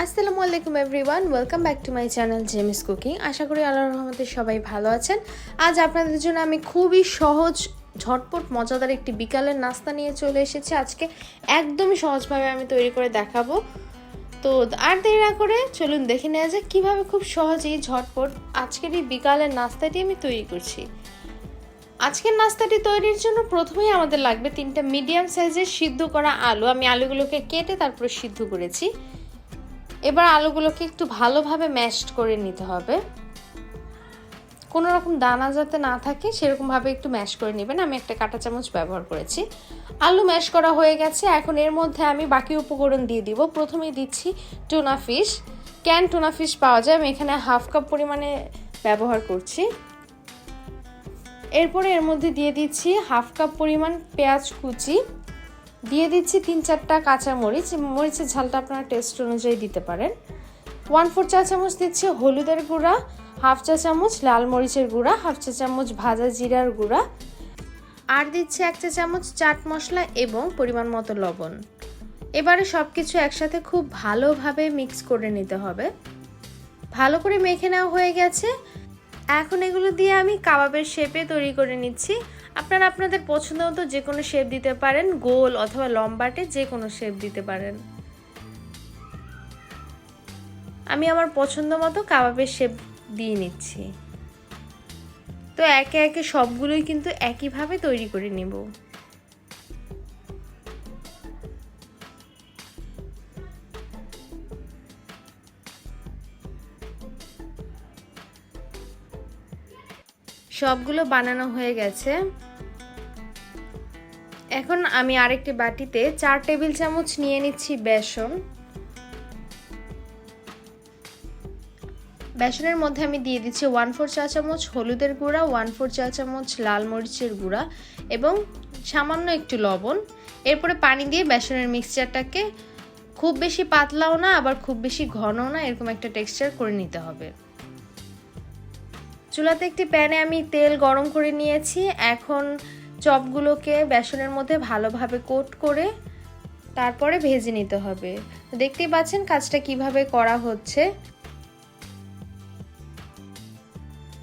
আসসালামু আলাইকুম everyone welcome back to my channel Jemis cooking আশা করি আল্লাহ রহমতে সবাই ভালো আছেন। আজ আপনাদের জন্য আমি খুবই সহজ, ঝটপট, মজাদার একটি বিকালের নাস্তা নিয়ে চলে এসেছি। আজকে একদমই সহজভাবে আমি তৈরি করে দেখাবো। তো, আর দেরি না করে চলুন দেখে নেওয়া যাক কীভাবে খুব সহজেই, ঝটপট আজকের এই বিকালের নাস্তাটি আমি তৈরি করছি। আজকের নাস্তাটি তৈরির জন্য প্রথমেই আমাদের লাগবে তিনটা মিডিয়াম সাইজের সিদ্ধ করা আলু। আমি আলুগুলোকে কেটে তারপরে সিদ্ধ করেছি। এবার আলুগুলোকে একটু ভালোভাবে ম্যাশড করে নিতে হবে। কোনো রকম দানা যাতে না থাকে, সেরকমভাবে একটু ম্যাশ করে নেবেন। আমি একটা কাঁটা চামচ ব্যবহার করেছি। আলু ম্যাশ করা হয়ে গেছে। এখন এর মধ্যে আমি বাকি উপকরণ দিয়ে দিব। প্রথমেই দিচ্ছি tuna fish. Can tuna fish পাওয়া যায়। আমি এখানে হাফ কাপ পরিমাণে ব্যবহার করছি। এরপরে এর মধ্যে দিয়ে দিচ্ছি হাফ কাপ পরিমাণ পেঁয়াজ কুচি। দিয়ে দিচ্ছি তিন চারটা কাঁচা মরিচ মরিচের ঝালটা আপনারা টেস্ট অনুযায়ী দিতে পারেন। ওয়ান ফোর চা চামচ দিচ্ছি হলুদের গুঁড়া হাফ চা চামচ লাল মরিচের গুঁড়া হাফ চা চামচ ভাজা জিরার গুঁড়া। আর দিচ্ছি এক চা চামচ চাট মশলা এবং পরিমাণ মতো লবণ। এবারে সব কিছু একসাথে খুব ভালোভাবে মিক্স করে নিতে হবে। ভালো করে মেখে নেওয়া হয়ে গেছে। এখন এগুলো দিয়ে আমি কাবাবের শেপে তৈরি করে নিচ্ছি। আপনারা আপনাদের পছন্দ মতো যে কোনো শেপ দিতে পারেন, গোল অথবা লম্বাটে যে কোনো শেপ দিতে পারেন। আমি আমার পছন্দ মতো কাবাবের শেপ দিয়ে নিচ্ছি। তো একে একে সবগুলোই কিন্তু একইভাবে তৈরি করে নিব। সবগুলো বানানো হয়ে গেছে। এখন আমি আরেকটি বাটিতে চার টেবিল চামচ নিয়ে নিচ্ছি বেসন। বেসনের মধ্যে আমি দিয়ে দিচ্ছি ওয়ান ফোর চা চামচ হলুদের গুঁড়া, ওয়ান ফোর চা চামচ লাল মরিচের গুঁড়া এবং সামান্য একটু লবণ। এরপরে পানি দিয়ে বেসনের মিক্সচারটাকে খুব বেশি পাতলাও না, আবার খুব বেশি ঘনও না, এরকম একটা টেক্সচার করে নিতে হবে। চুলাতে একটি প্যানে আমি তেল গরম করে নিয়েছি। এখন চপগুলোকে বেসনের মধ্যে ভালোভাবে কোট করে তারপরে ভেজে নিতে হবে। দেখতেই পাচ্ছেন কাজটা কীভাবে করা হচ্ছে।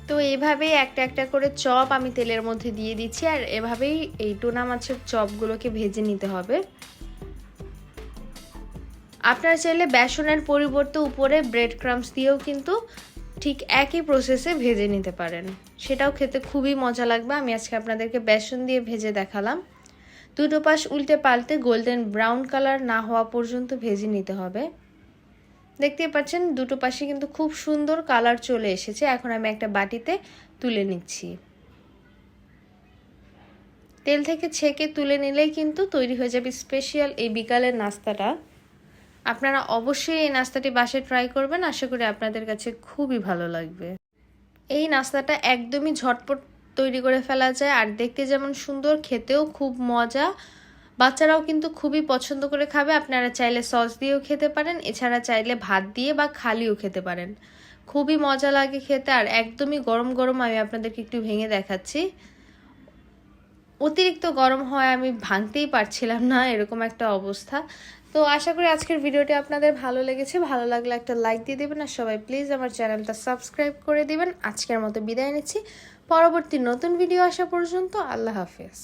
তো এইভাবেই একটা একটা করে চপ আমি তেলের মধ্যে দিয়ে দিচ্ছি আর এভাবেই এই টোনা মাছের চপগুলোকে ভেজে নিতে হবে। আপনারা চাইলে বেসনের পরিবর্তে উপরে ব্রেড ক্রামস দিয়েও কিন্তু ঠিক একই প্রসেসে ভেজে নিতে পারেন। সেটাও খেতে খুবই মজা লাগবে। আমি আজকে আপনাদেরকে বেসন দিয়ে ভেজে দেখালাম। দুটো পাশ উল্টে পাল্টে গোল্ডেন ব্রাউন কালার না হওয়া পর্যন্ত ভেজে নিতে হবে। দেখতে পাচ্ছেন, দুটো পাশে কিন্তু খুব সুন্দর কালার চলে এসেছে। এখন আমি একটা বাটিতে তুলে নিচ্ছি। তেল থেকে ছেঁকে তুলে নিলেই কিন্তু তৈরি হয়ে যাবে স্পেশাল এই বিকালের নাস্তাটা। আপনারা অবশ্যই এই নাস্তাটি বাসায় ট্রাই করবেন। আশা করি আপনাদের কাছে খুবই ভালো লাগবে। এই নাস্তাটা একদমই ঝটপট তৈরি করে ফেলা যায়, আর দেখতে যেমন সুন্দর, খেতেও খুব মজা। বাচ্চারাও কিন্তু খুবই পছন্দ করে খাবে। আপনারা চাইলে সস দিয়েও খেতে পারেন, এছাড়া চাইলে ভাত দিয়ে বা খালিও খেতে পারেন। খুবই মজা লাগে খেতে, আর একদমই গরম গরম আমি আপনাদেরকে একটু ভেঙে দেখাচ্ছি। অতিরিক্ত গরম হয় আমি ভাঙতেই পারছিলাম না, এরকম একটা অবস্থা। তো আশা করি আজকের ভিডিওটি আপনাদের ভালো লেগেছে। ভালো লাগলে একটা লাইক দিয়ে দেবেন আর সবাই প্লিজ আমার চ্যানেলটা সাবস্ক্রাইব করে দেবেন। আজকের মতো বিদায় নিচ্ছি। পরবর্তী নতুন ভিডিও আসা পর্যন্ত আল্লাহ হাফেজ।